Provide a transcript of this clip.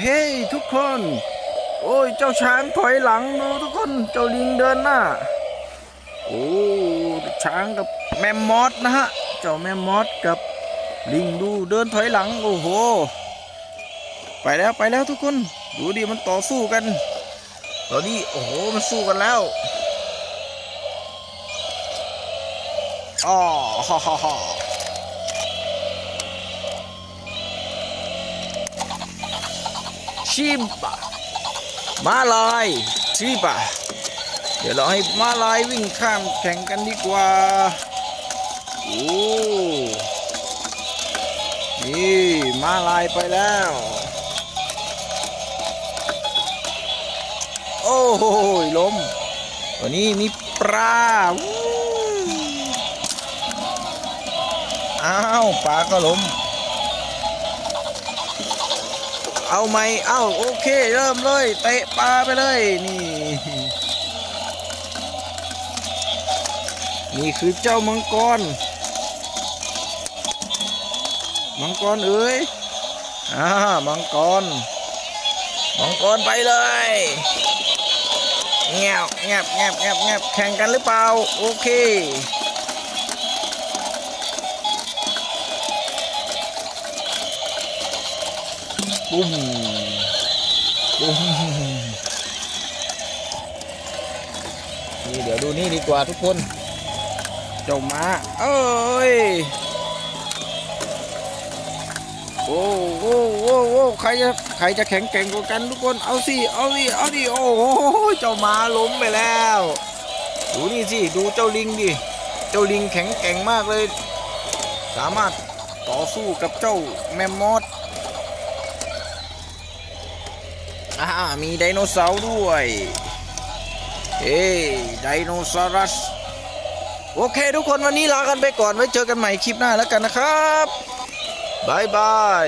เฮ้ยทุกคน โอ้ยเจ้าช้างถอยหลังดูทุกคนเจ้าลิงเดินหน้าโอ้ช้างกับแมมมอสนะฮะเจ้าแมมมอสกับลิงดูเดินถอยหลังโอ้โห ไปแล้วไปแล้วทุกคนดูดิมันต่อสู้กันตอนนี้โอ้โหมันสู้กันแล้วอ๋อฮ่าฮ่า ชิบะมาลายชิบะเดี๋ยวเราให้มาลายวิ่งข้ามแข่งกันดีกว่าโอ้นี่มาลายไปแล้ว โอ้โหล้มตัวนี้มีปลาอ้าวปลาก็ล้ม เอาไหมเอ้าโอเค เริ่มเลย เตะปลาไปเลยนี่ นี่คือเจ้ามังกร มังกรเอ้ยอ่ามังกร มังกรไปเลยแงบแงบแงบแงบแงบแข่งกันหรือเปล่า โอเค ปุ้มปุ้มนี่เดี๋ยวดูนี่ดีกว่าทุกคนเจ้าม้าเอ้ยโอ้โอ้โอ้โอ้ใครจะใครจะแข็งแกร่งกว่ากันทุกคนเอาสิเอาสิเอาดิโอ้โหเจ้าม้าล้มไปแล้ว ดูนี่สิดูเจ้าลิงดิเจ้าลิงแข็งแกร่งมากเลย สามารถต่อสู้กับเจ้าแมมมอส อ่ามีไดโนเสาร์ด้วยเอ้ไดโนเสารัส โอเคทุกคนวันนี้ลากันไปก่อนไว้เจอกันใหม่คลิปหน้าแล้วกันนะครับบายบาย